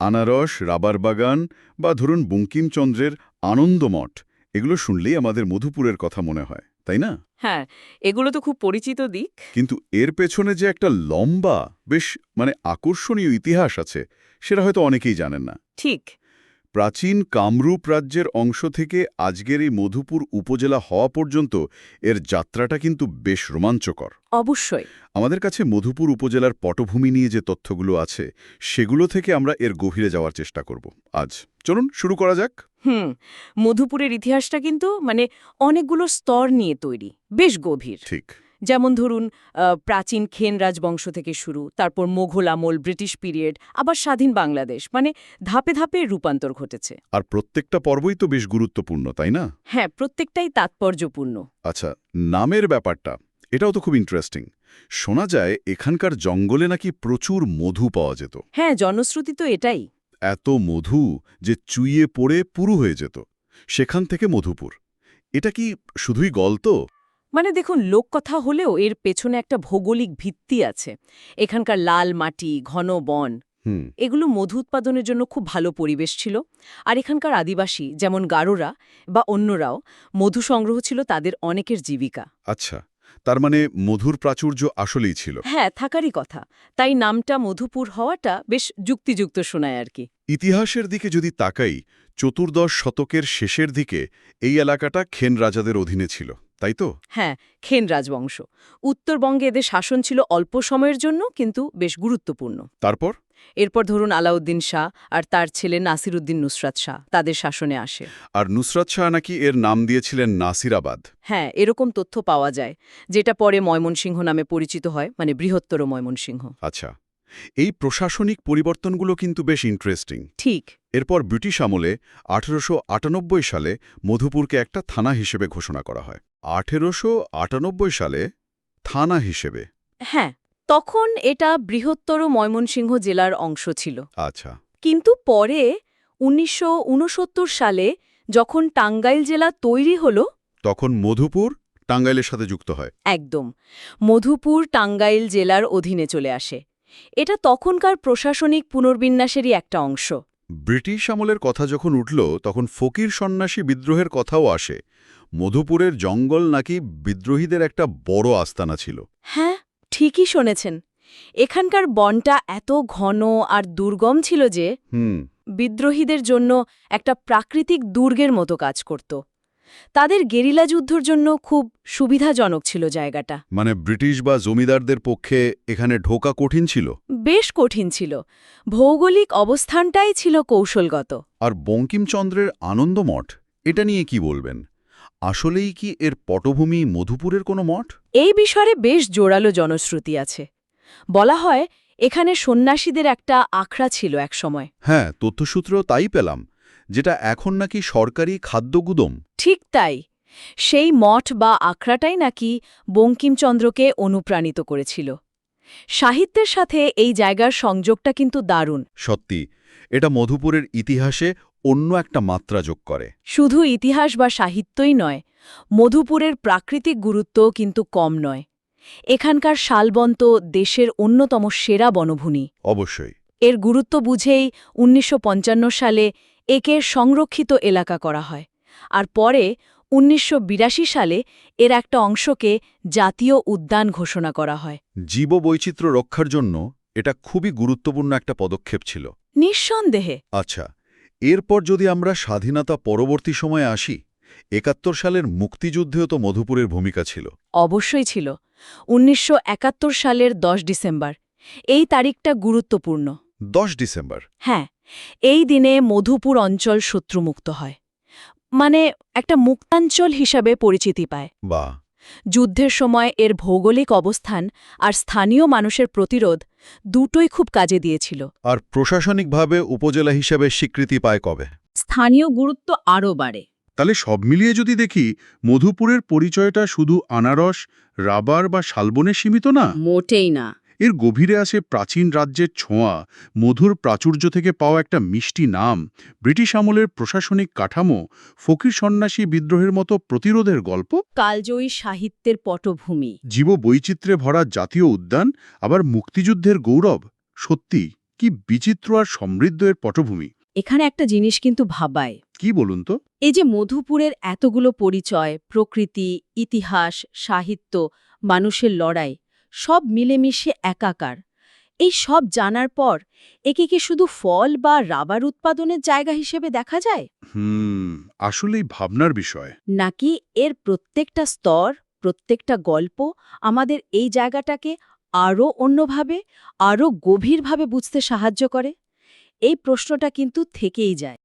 আনারস রাবার বাগান বা ধরুন বঙ্কিমচন্দ্রের আনন্দমঠ এগুলো শুনলেই আমাদের মধুপুরের কথা মনে হয় তাই না? হ্যাঁ এগুলো তো খুব পরিচিত দিক। কিন্তু এর পেছনে যে একটা লম্বা বেশ মানে আকর্ষণীয় ইতিহাস আছে সেটা হয়তো অনেকেই জানেন না। ঠিক। প্রাচীন কামরূপ রাজ্যের অংশ থেকে আজকের এই মধুপুর উপজেলা হওয়া পর্যন্ত এর যাত্রাটা কিন্তু বেশ রোমাঞ্চকর। অবশ্যই। আমাদের কাছে মধুপুর উপজেলার পটভূমি নিয়ে যে তথ্যগুলো আছে সেগুলো থেকে আমরা এর গভীরে যাওয়ার চেষ্টা করব। আজ চলুন শুরু করা যাক। হুম মধুপুরের ইতিহাসটা কিন্তু মানে অনেকগুলো স্তর নিয়ে তৈরি বেশ গভীর। ঠিক। যেমন ধরুন প্রাচীন খেন রাজবংশ থেকে শুরু তারপর মোঘল আমল ব্রিটিশ পিরিয়ড আবার স্বাধীন বাংলাদেশ মানে ধাপে ধাপে রূপান্তর ঘটেছে। আর প্রত্যেকটা পর্বই তো বেশ গুরুত্বপূর্ণ তাই না? হ্যাঁ প্রত্যেকটাই তাৎপর্যপূর্ণ। আচ্ছা নামের ব্যাপারটা এটাও তো খুব ইন্টারেস্টিং শোনা যায় এখানকার জঙ্গলে নাকি প্রচুর মধু পাওয়া যেত। হ্যাঁ জনশ্রুতি তো এটাই। এত মধু যে চুইয়ে পড়ে পুরু হয়ে যেত। সেখান থেকে মধুপুর। এটা কি শুধুই গল্প মানে দেখুন লোককথা হলেও এর পেছনে একটা ভৌগোলিক ভিত্তি আছে। এখানকার লাল মাটি ঘন বন এগুলো মধু উৎপাদনের জন্য খুব ভালো পরিবেশ ছিল। আর এখানকার আদিবাসী যেমন গারোরা বা অন্যরাও মধু সংগ্রহ ছিল তাদের অনেকের জীবিকা। আচ্ছা তার মানে মধুর প্রাচুর্য আসলেই ছিল। হ্যাঁ থাকারই কথা। তাই নামটা মধুপুর হওয়াটা বেশ যুক্তিযুক্ত শোনায় আর কি। ইতিহাসের দিকে যদি তাকাই চতুর্দশ শতকের শেষের দিকে এই এলাকাটা খেন রাজাদের অধীনে ছিল। তাই তো? হ্যাঁ খেন রাজবংশ। উত্তরবঙ্গে এদের শাসন ছিল অল্প সময়ের জন্য কিন্তু বেশ গুরুত্বপূর্ণ। তারপর? এরপর ধরুন আলাউদ্দিন শাহ আর তার ছেলে নাসিরুদ্দিন নুসরাত শাহ তাদের শাসনে আসে। আর নুসরাত শাহ নাকি এর নাম দিয়েছিলেন নাসিরাবাদ। হ্যাঁ এরকম তথ্য পাওয়া যায় যেটা পরে ময়মনসিংহ নামে পরিচিত হয় মানে বৃহত্তর ময়মনসিংহ। আচ্ছা এই প্রশাসনিক পরিবর্তনগুলো কিন্তু বেশ ইন্টারেস্টিং ঠিক। এরপর ব্রিটিশ আমলে আঠেরোশো সালে মধুপুরকে একটা থানা হিসেবে ঘোষণা করা হয়। আঠেরোশো আটানব্বই সালে থানা হিসেবে। হ্যাঁ তখন এটা বৃহত্তর ময়মনসিংহ জেলার অংশ ছিল। আচ্ছা। কিন্তু পরে উনিশশো উনসত্তর সালে যখন টাঙ্গাইল জেলা তৈরি হল তখন মধুপুর টাঙ্গাইলের সাথে যুক্ত হয়। একদম। মধুপুর টাঙ্গাইল জেলার অধীনে চলে আসে। এটা তখনকার প্রশাসনিক পুনর্বিন্যাসেরই একটা অংশ। ব্রিটিশ আমলের কথা যখন উঠল তখন ফকির সন্ন্যাসী বিদ্রোহের কথাও আসে। মধুপুরের জঙ্গল নাকি বিদ্রোহীদের একটা বড় আস্তানা ছিল। হ্যাঁ ঠিকই শুনেছেন। এখানকার বনটা এত ঘন আর দুর্গম ছিল যে হুম। বিদ্রোহীদের জন্য একটা প্রাকৃতিক দুর্গের মতো কাজ করত। তাদের গেরিলা যুদ্ধর জন্য খুব সুবিধাজনক ছিল জায়গাটা। মানে ব্রিটিশ বা জমিদারদের পক্ষে এখানে ঢোকা কঠিন ছিল? বেশ কঠিন ছিল। ভৌগোলিক অবস্থানটাই ছিল কৌশলগত। আর বঙ্কিমচন্দ্রের আনন্দমঠ এটা নিয়ে কি বলবেন? আসলেই কি এর পটভূমি মধুপুরের কোনো মঠ? এই বিষয়ে বেশ জোরালো জনশ্রুতি আছে। বলা হয় এখানে সন্ন্যাসীদের একটা আখড়া ছিল একসময় হ্যাঁ তথ্যসূত্র তাই পেলাম যেটা এখন নাকি সরকারি খাদ্যগুদম। ঠিক তাই। সেই মঠ বা আখড়াটাই নাকি বঙ্কিমচন্দ্রকে অনুপ্রাণিত করেছিল। সাহিত্যের সাথে এই জায়গার সংযোগটা কিন্তু দারুণ। সত্যি এটা মধুপুরের ইতিহাসে অন্য একটা মাত্রা যোগ করে। শুধু ইতিহাস বা সাহিত্যই নয় মধুপুরের প্রাকৃতিক গুরুত্বও কিন্তু কম নয়। এখানকার শালবন্ত দেশের অন্যতম সেরা বনভূমি। অবশ্যই। এর গুরুত্ব বুঝেই উনিশশো পঞ্চান্ন সালে একে সংরক্ষিত এলাকা করা হয়। আর পরে উনিশশো বিরাশি সালে এর একটা অংশকে জাতীয় উদ্যান ঘোষণা করা হয়। জীববৈচিত্র্য রক্ষার জন্য এটা খুবই গুরুত্বপূর্ণ একটা পদক্ষেপ ছিল। নিঃসন্দেহে। আচ্ছা এরপর যদি আমরা স্বাধীনতা পরবর্তী সময়ে আসি একাত্তর সালের মুক্তিযুদ্ধেও তো মধুপুরের ভূমিকা ছিল। অবশ্যই ছিল। উনিশশো একাত্তর সালের ১০ ডিসেম্বর। এই তারিখটা গুরুত্বপূর্ণ। দশ ডিসেম্বর। হ্যাঁ এই দিনে মধুপুর অঞ্চল শত্রুমুক্ত হয়। মানে একটা মুক্তাঞ্চল হিসাবে পরিচিতি পায়। বা যুদ্ধের সময় এর ভৌগোলিক অবস্থান আর স্থানীয় মানুষের প্রতিরোধ দুটোই খুব কাজে দিয়েছিল। আর প্রশাসনিকভাবে উপজেলা হিসেবে স্বীকৃতি পায় কবে? স্থানীয় গুরুত্ব আরও বাড়ে। তাহলে সব মিলিয়ে যদি দেখি মধুপুরের পরিচয়টা শুধু আনারস রাবার বা শালবনে সীমিত না? মোটেই না। এর গভীরে আসে প্রাচীন রাজ্যের ছোঁয়া মধুর প্রাচুর্য থেকে পাওয়া একটা মিষ্টি নাম ব্রিটিশ আমলের প্রশাসনিক কাঠামো ফকির সন্ন্যাসী বিদ্রোহের মতো প্রতিরোধের গল্প? কালজয়ী সাহিত্যের পটভূমি। জীব বৈচিত্র্যে ভরা জাতীয় উদ্যান আবার মুক্তিযুদ্ধের গৌরব? সত্যি কি বিচিত্র আর সমৃদ্ধ এর পটভূমি। এখানে একটা জিনিস কিন্তু ভাবায়। কি বলুন তো? এই যে মধুপুরের এতগুলো পরিচয় প্রকৃতি ইতিহাস সাহিত্য মানুষের লড়াই সব মিলেমিশে একাকার। এই সব জানার পর একে কি শুধু ফল বা রাবার উৎপাদনের জায়গা হিসেবে দেখা যায়? হুম আসলেই ভাবনার বিষয়। নাকি এর প্রত্যেকটা স্তর প্রত্যেকটা গল্প আমাদের এই জায়গাটাকে আরও অন্যভাবে আরও গভীরভাবে বুঝতে সাহায্য করে? এই প্রশ্নটা কিন্তু থেকেই যায়।